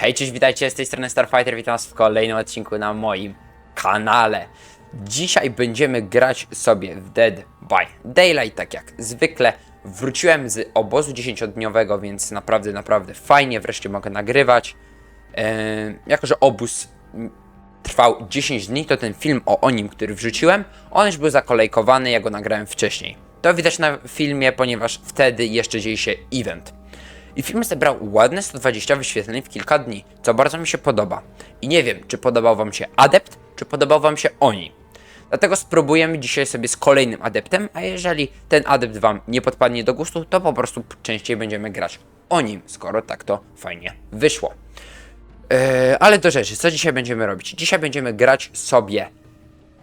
Hej, cześć, witajcie, z tej strony Starfighter, witam was w kolejnym odcinku na moim kanale. Dzisiaj będziemy grać sobie w Dead by Daylight, tak jak zwykle. Wróciłem z obozu 10-dniowego, więc naprawdę, naprawdę fajnie, wreszcie mogę nagrywać. Eee, jako, że obóz trwał 10 dni, to ten film o, o nim, który wrzuciłem, on już był zakolejkowany, ja go nagrałem wcześniej. To widać na filmie, ponieważ wtedy jeszcze dzieje się event. I film zebrał ładne 120 wyświetleń w kilka dni, co bardzo mi się podoba. I nie wiem, czy podobał wam się Adept, czy podobał wam się Oni. Dlatego spróbujemy dzisiaj sobie z kolejnym adeptem, a jeżeli ten adept wam nie podpadnie do gustu, to po prostu częściej będziemy grać o nim, skoro tak to fajnie wyszło. Eee, ale do rzeczy, co dzisiaj będziemy robić? Dzisiaj będziemy grać sobie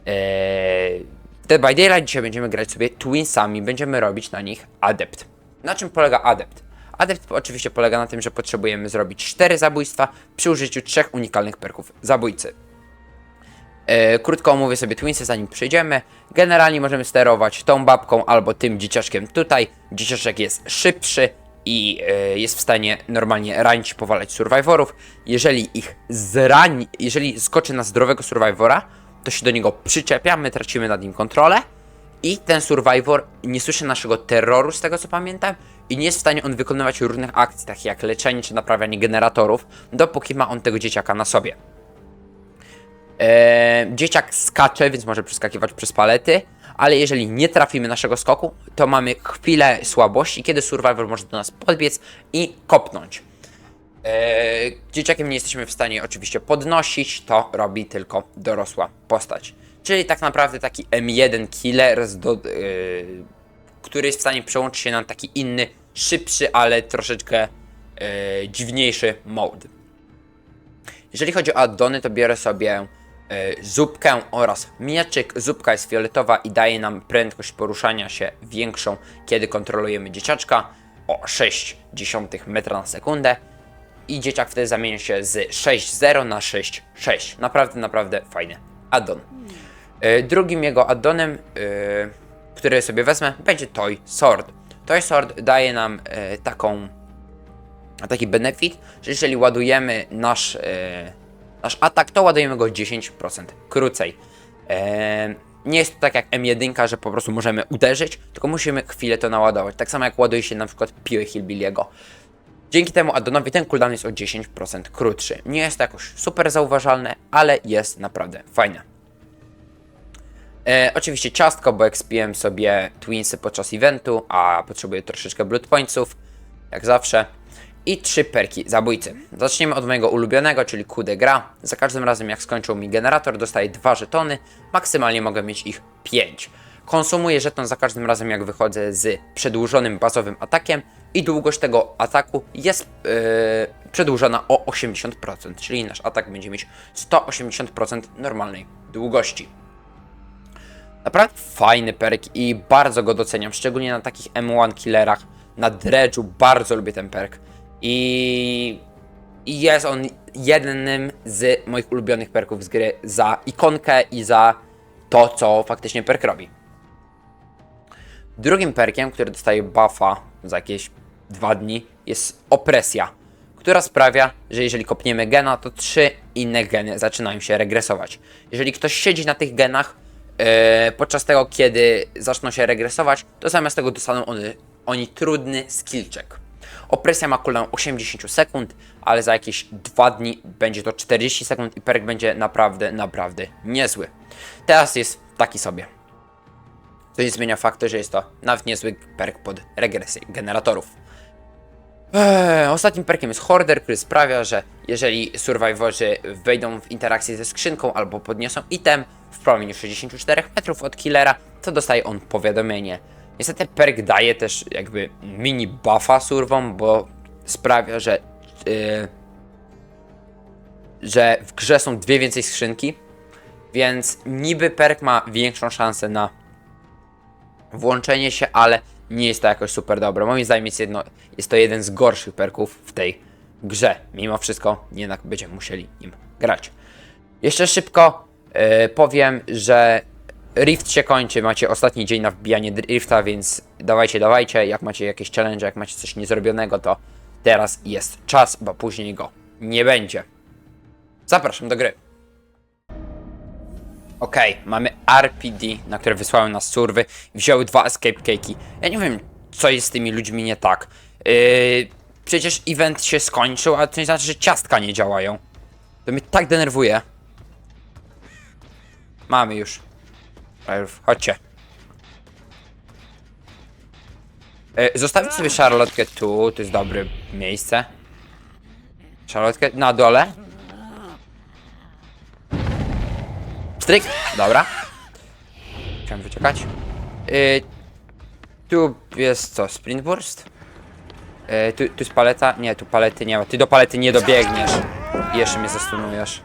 eee, Dead by Daylight, dzisiaj będziemy grać sobie Twinsami, będziemy robić na nich adept. Na czym polega adept? Adept oczywiście polega na tym, że potrzebujemy zrobić 4 zabójstwa przy użyciu trzech unikalnych perków zabójcy. E, krótko omówię sobie Twinsy, zanim przejdziemy. Generalnie możemy sterować tą babką albo tym dzieciaczkiem tutaj. Dzieciaczek jest szybszy i e, jest w stanie normalnie ranić powalać survivorów. Jeżeli ich zrani, jeżeli skoczy na zdrowego survivora, to się do niego przyczepiamy, tracimy nad nim kontrolę. I ten survivor nie słyszy naszego terroru, z tego co pamiętam, i nie jest w stanie on wykonywać różnych akcji, takich jak leczenie czy naprawianie generatorów, dopóki ma on tego dzieciaka na sobie. Eee, dzieciak skacze, więc może przeskakiwać przez palety, ale jeżeli nie trafimy naszego skoku, to mamy chwilę słabości, kiedy survivor może do nas podbiec i kopnąć. Eee, dzieciakiem nie jesteśmy w stanie oczywiście podnosić, to robi tylko dorosła postać. Czyli tak naprawdę taki M1 killer, z do, eee, który jest w stanie przełączyć się na taki inny, szybszy, ale troszeczkę eee, dziwniejszy mode. Jeżeli chodzi o addony, to biorę sobie e, zupkę oraz mieczyk. Zupka jest fioletowa i daje nam prędkość poruszania się większą, kiedy kontrolujemy dzieciaczka o 0,6 metra na sekundę. I dzieciak wtedy zamienia się z 6.0 na 6.6. Naprawdę, naprawdę fajny addon. E, drugim jego addonem, e, który sobie wezmę, będzie Toy Sword. Toy Sword daje nam e, taką taki benefit, że jeżeli ładujemy nasz, e, nasz atak, to ładujemy go 10% krócej. E, nie jest to tak jak M1, że po prostu możemy uderzyć, tylko musimy chwilę to naładować. Tak samo jak ładuje się na przykład piły Hillbilliego. Dzięki temu addonowi ten cooldown jest o 10% krótszy. Nie jest to jakoś super zauważalne, ale jest naprawdę fajne. E, oczywiście ciastko, bo expiłem sobie Twinsy podczas eventu, a potrzebuję troszeczkę blood pointsów, jak zawsze. I trzy perki zabójcy. Zaczniemy od mojego ulubionego, czyli Coup de Gra. Za każdym razem jak skończył mi generator, dostaję dwa żetony, maksymalnie mogę mieć ich 5. Konsumuję żeton za każdym razem jak wychodzę z przedłużonym bazowym atakiem i długość tego ataku jest yy, przedłużona o 80%, czyli nasz atak będzie mieć 180% normalnej długości. Naprawdę fajny perk i bardzo go doceniam, szczególnie na takich M1 killerach. Na Dredge'u bardzo lubię ten perk. I, I jest on jednym z moich ulubionych perków z gry za ikonkę i za to, co faktycznie perk robi. Drugim perkiem, który dostaje buffa za jakieś dwa dni, jest opresja, która sprawia, że jeżeli kopniemy gena, to trzy inne geny zaczynają się regresować. Jeżeli ktoś siedzi na tych genach, e, podczas tego, kiedy zaczną się regresować, to zamiast tego dostaną oni trudny skill check. Opresja ma cooldown 80 sekund, ale za jakieś 2 dni będzie to 40 sekund i perk będzie naprawdę, naprawdę niezły. Teraz jest taki sobie. To nie zmienia faktu, że jest to nawet niezły perk pod regresję generatorów. Eee, ostatnim perkiem jest Hoarder, który sprawia, że jeżeli survivorzy wejdą w interakcję ze skrzynką albo podniosą item w promieniu 64 metrów od killera, to dostaje on powiadomienie. Niestety perk daje też jakby mini buffa surwom, bo sprawia, że yy, że w grze są dwie więcej skrzynki, więc niby perk ma większą szansę na włączenie się, ale nie jest to jakoś super dobre. Moim zdaniem jest, jedno, jest to jeden z gorszych perków w tej grze. Mimo wszystko jednak będziemy musieli nim grać. Jeszcze szybko yy, powiem, że Rift się kończy, macie ostatni dzień na wbijanie Rifta, więc dawajcie, dawajcie. Jak macie jakieś challenge, jak macie coś niezrobionego, to teraz jest czas, bo później go nie będzie. Zapraszam do gry. Okej, mamy RPD, na które wysłałem nas surwy i wzięły dwa escape cake'i. Ja nie wiem, co jest z tymi ludźmi nie tak. Yy, przecież event się skończył, a to nie znaczy, że ciastka nie działają. To mnie tak denerwuje. Mamy już. Rajów, Chodźcie. Zostawić sobie szarlotkę tu, to jest dobre miejsce. Szarlotkę na dole. Stryk, dobra. Chciałem wyczekać. Yy, tu jest co, sprint burst? Yy, tu, tu jest paleta? Nie, tu palety nie ma. Ty do palety nie dobiegniesz. I jeszcze mnie zastunujesz.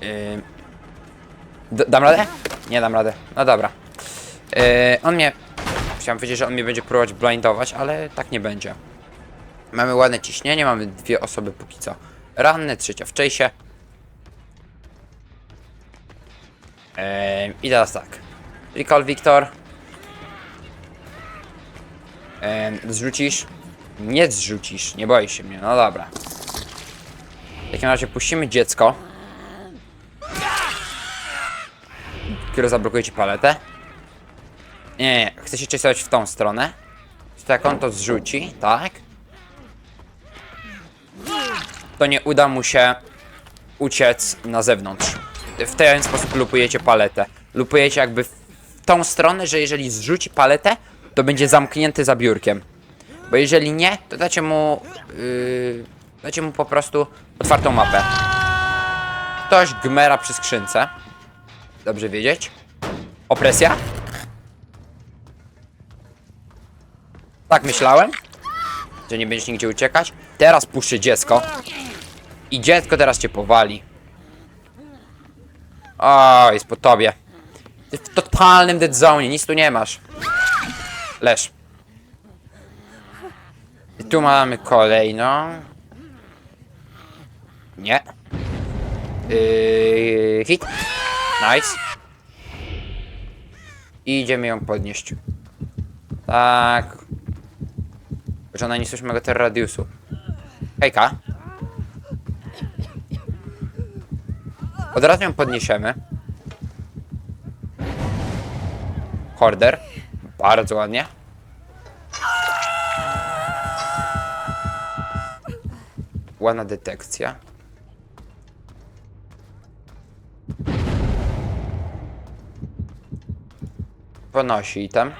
Yy, dam radę? Nie dam radę. No dobra. Yy, on mnie... Chciałem powiedzieć, że on mnie będzie próbować blindować, ale tak nie będzie. Mamy ładne ciśnienie, mamy dwie osoby póki co. Ranne, trzecia w chase'ie. I teraz tak. Recall Wiktor. Ehm, zrzucisz? Nie zrzucisz, nie boisz się mnie, no dobra. W takim razie puścimy dziecko. Które zablokuje ci paletę. Nie, nie, chcę się czesować w tą stronę. To jak on to zrzuci, tak? To nie uda mu się uciec na zewnątrz. W ten sposób lupujecie paletę. Lupujecie jakby w tą stronę, że jeżeli zrzuci paletę, to będzie zamknięty za biurkiem. Bo jeżeli nie, to dacie mu... Yy, dacie mu po prostu otwartą mapę. Ktoś gmera przy skrzynce. Dobrze wiedzieć. Opresja? Tak myślałem. Że nie będziesz nigdzie uciekać. Teraz puszczę dziecko. I dziecko teraz cię powali. O, jest po tobie. Ty w totalnym dead zone, nic tu nie masz. Leż. I tu mamy kolejną. Nie. Yy, hit. Nice. I idziemy ją podnieść. Tak. Że ona nie słyszy mego terradiusu. Hejka. Od razu ją podniesiemy. Horder. Bardzo ładnie. Ładna detekcja. Ponosi item.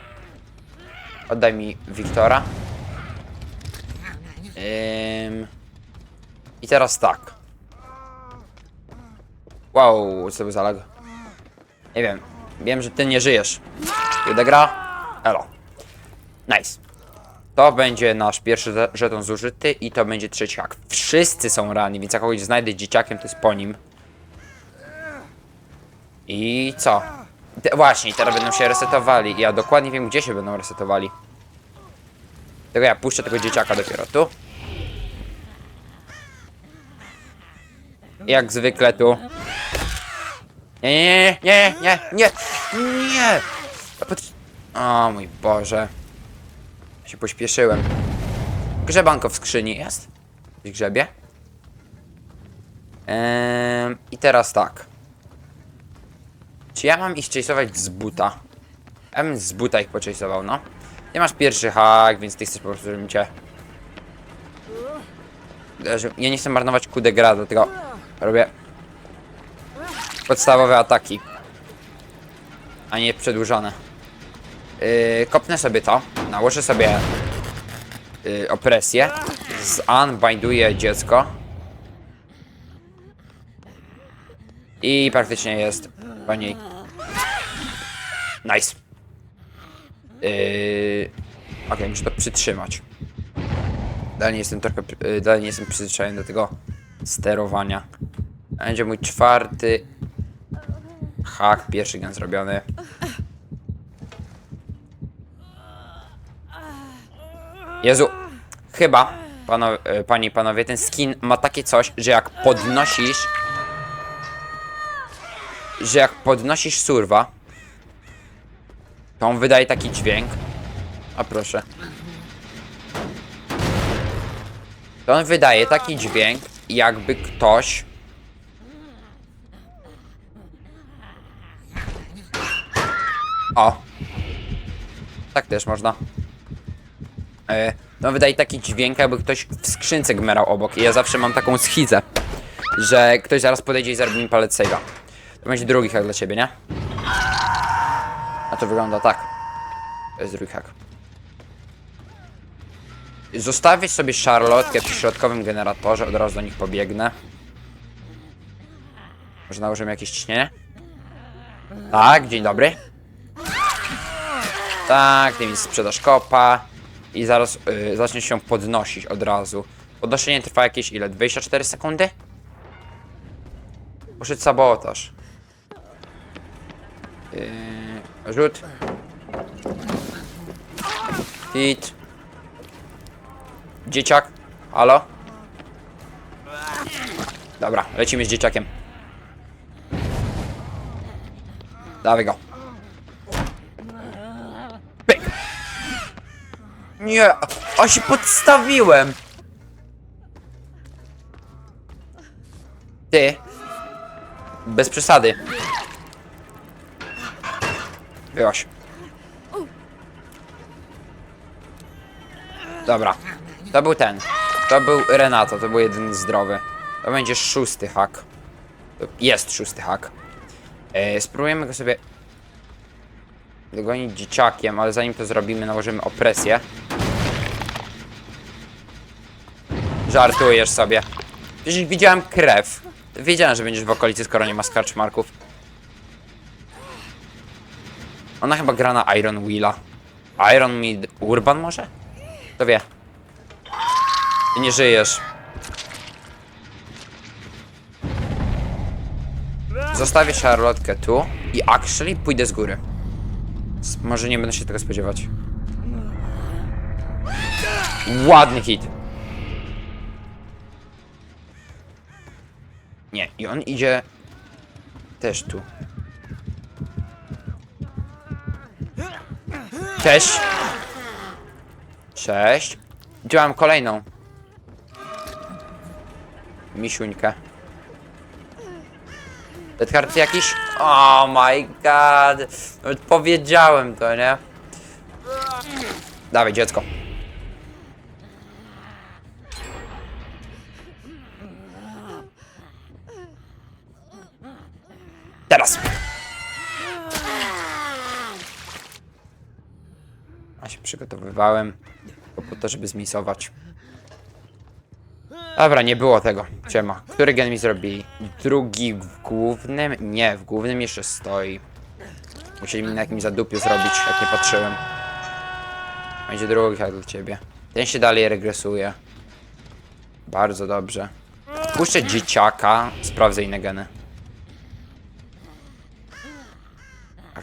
Oddaj mi Wiktora. Ym... I teraz tak. Wow, co to był? Nie wiem. Wiem, że ty nie żyjesz. Kiedy gra? Elo. Nice. To będzie nasz pierwszy żeton zużyty i to będzie trzeci hak. Wszyscy są rani, więc jak kogoś znajdę dzieciakiem, to jest po nim. I co? Właśnie, teraz będą się resetowali. Ja dokładnie wiem, gdzie się będą resetowali. Tego ja puszczę tego dzieciaka dopiero tu. Jak zwykle tu. Nie, nie, nie, nie, nie, nie, O mój Boże. Się pośpieszyłem. Grzebanko w skrzyni jest. W grzebie. Ehm, I teraz tak. Czy ja mam ich chase'ować z buta? Ja bym z buta ich pochase'ował, no. Nie masz pierwszy hak, więc ty chcesz po prostu, żebym cię... Ja nie chcę marnować kudę gra, dlatego robię podstawowe ataki, a nie przedłużone. Yy, kopnę sobie to, nałożę sobie yy, opresję, zunbinduję dziecko i praktycznie jest po niej. Nice. Yy, Okej, muszę to przytrzymać. Dalej nie jestem trochę, yy, dalej nie jestem przyzwyczajony do tego sterowania. Będzie mój czwarty hak, pierwszy gen zrobiony. Jezu, chyba, pano, e, panie i panowie, ten skin ma takie coś, że jak podnosisz, że jak podnosisz surwa, to on wydaje taki dźwięk. A proszę. to on wydaje taki dźwięk, jakby ktoś... O! Tak też można. E, no wydaje taki dźwięk, jakby ktoś w skrzynce gmerał obok. I ja zawsze mam taką schizę, że ktoś zaraz podejdzie i zrobi mi palec save'a. To będzie drugi hack dla ciebie, nie? A to wygląda tak. To jest drugi hack. Zostawię sobie szarlotkę przy środkowym generatorze, od razu do nich pobiegnę. Może nałożymy jakieś ciśnienie? Tak, dzień dobry. Tak, mi sprzedasz kopa. I zaraz y, zacznie się podnosić od razu. Podnoszenie trwa jakieś ile? 24 sekundy? Poszedł sabotaż. Yy, rzut. Hit. Dzieciak. Halo? Dobra, lecimy z dzieciakiem. Dawaj go. Nie, a się podstawiłem. Ty. Bez przesady. Wyłaś. Dobra. To był ten. To był Renato, to był jeden zdrowy. To będzie szósty hak. To Jest szósty hak. E, spróbujemy go sobie dogonić dzieciakiem, ale zanim to zrobimy, nałożymy opresję. Żartujesz sobie. Przecież widziałem krew. Wiedziałem, że będziesz w okolicy, skoro nie ma skarcz marków. Ona chyba gra na Iron Wheela. Iron Mid Urban może? Kto wie? Ty nie żyjesz. Zostawię Charlotkę tu i actually pójdę z góry. Może nie będę się tego spodziewać. Ładny hit. I on idzie też tu. Cześć. Cześć. Tu mam kolejną. Misiuńkę. Te jakiś? Oh my god. Nawet powiedziałem to, nie? Dawaj, dziecko. Teraz. A się przygotowywałem po to, żeby zmisować. Dobra, nie było tego. Siema. Który gen mi zrobili? Drugi w głównym? Nie, w głównym jeszcze stoi. Musieli mi na jakimś zadupiu zrobić, jak nie patrzyłem. Będzie drugi jak dla ciebie. Ten się dalej regresuje. Bardzo dobrze. Puszczę dzieciaka, sprawdzę inne geny.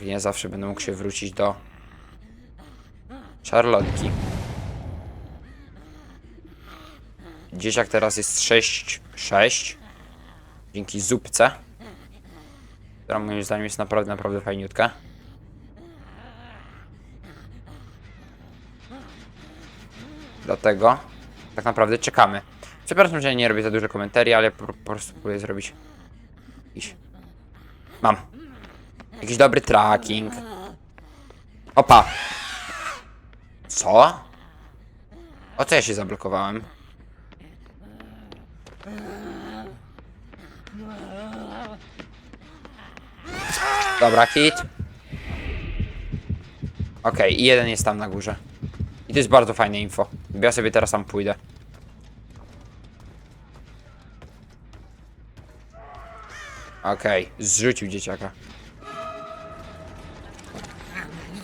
Nie, zawsze będę mógł się wrócić do Charlotki. Dzieciak teraz jest 6, 6. Dzięki zupce. Która moim zdaniem jest naprawdę, naprawdę fajniutka. Dlatego tak naprawdę czekamy. Przepraszam, że nie robię za dużo komentarzy, ale po, po prostu próbuję zrobić jakiś... Mam. Jakiś dobry tracking. Opa. Co? O co ja się zablokowałem? Dobra, hit. Okej, i jeden jest tam na górze. I to jest bardzo fajne info. Ja sobie teraz tam pójdę. Okej, zrzucił dzieciaka.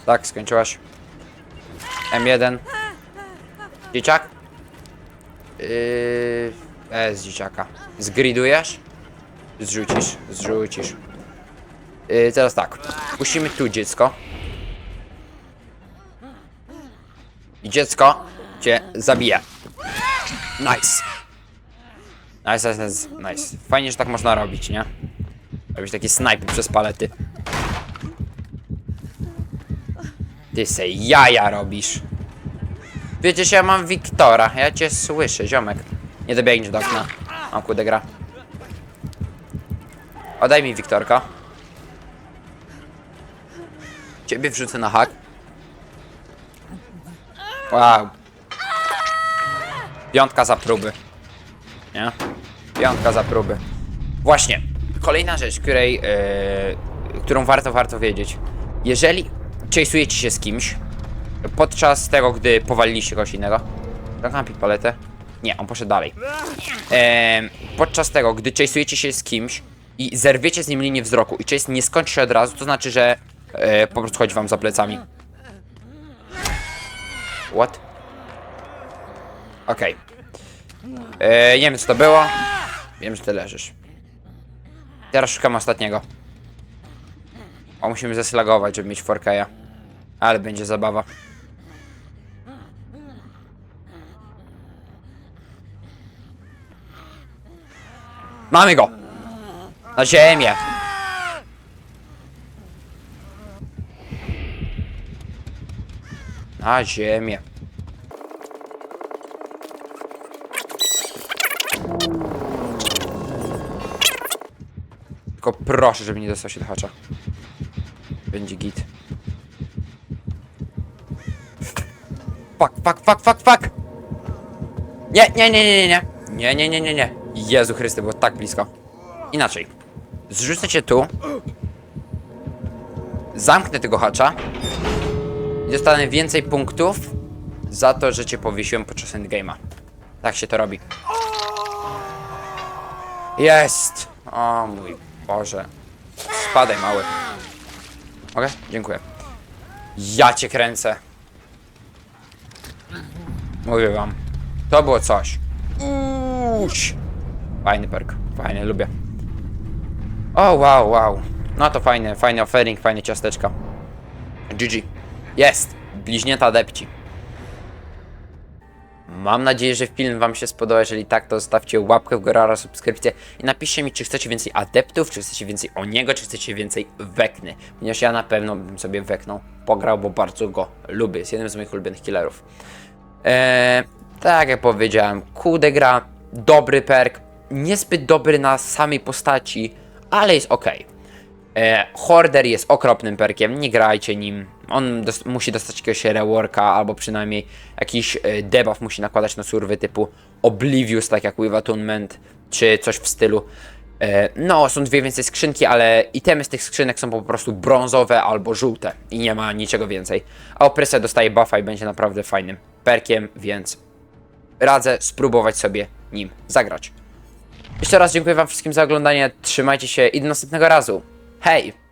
Tak, skończyłaś. M1. Dzieciak? Yy, e, z dzieciaka. Zgridujesz? Zrzucisz, zrzucisz. Yy, teraz tak. Puścimy tu dziecko. I dziecko cię zabije. Nice. Nice, nice, nice. Fajnie, że tak można robić, nie? Robić takie snajpy przez palety. Ty se jaja robisz. Wiecie, ja mam Wiktora. Ja cię słyszę, ziomek. Nie dobiegniesz do okna. Mam kurde gra. Oddaj mi Wiktorka. Ciebie wrzucę na hak. Wow. Piątka za próby. Nie? Piątka za próby. Właśnie. Kolejna rzecz, której, yy, którą warto, warto wiedzieć. Jeżeli chase'ujecie się z kimś, podczas tego, gdy powaliliście kogoś innego. Zamknąłem paletę. Nie, on poszedł dalej. Em, podczas tego, gdy chase'ujecie się z kimś i zerwiecie z nim linię wzroku i chase nie skończy się od razu, to znaczy, że e, po prostu chodzi wam za plecami. What? Okej. E, Nie wiem co to było. Wiem, że ty leżysz. Teraz szukam ostatniego. Musimy zeslagować, żeby mieć 4K. Ale będzie zabawa. Mamy go! Na ziemię! Na ziemię. Tylko proszę, żeby nie dostał się do hacza. Będzie git. Fuck, fuck, fuck, fuck, fuck! Nie, nie, nie, nie, nie, nie. Nie, nie, nie, nie. Jezu Chryste, było tak blisko. Inaczej. Zrzucę cię tu. Zamknę tego hacza. I dostanę więcej punktów za to, że cię powiesiłem podczas endgame'a. Tak się to robi. Jest! O mój Boże. Spadaj mały. Mogę? Dziękuję. Ja cię kręcę. Mówię wam. To było coś. Uuuuś. Fajny perk. Fajny, lubię. O, wow, wow. No to fajny, fajny offering, fajne ciasteczka. GG. Jest! Bliźnięta adepci. Mam nadzieję, że film wam się spodoba. Jeżeli tak, to zostawcie łapkę w górę oraz subskrypcję i napiszcie mi, czy chcecie więcej adeptów, czy chcecie więcej o niego, czy chcecie więcej wekny. Ponieważ ja na pewno bym sobie weknął pograł, bo bardzo go lubię. Jest jednym z moich ulubionych killerów. Eee, tak jak powiedziałem, kude gra, dobry perk, niezbyt dobry na samej postaci, ale jest ok. E, Horder jest okropnym perkiem, nie grajcie nim. On dos musi dostać jakiegoś reworka, albo przynajmniej jakiś e, debuff musi nakładać na surwy typu Oblivious, tak jak With Attunement, czy coś w stylu. E, no, są dwie więcej skrzynki, ale itemy z tych skrzynek są po prostu brązowe albo żółte i nie ma niczego więcej. A Opresja dostaje buffa i będzie naprawdę fajnym perkiem, więc radzę spróbować sobie nim zagrać. Jeszcze raz dziękuję wam wszystkim za oglądanie, trzymajcie się i do następnego razu. Hej!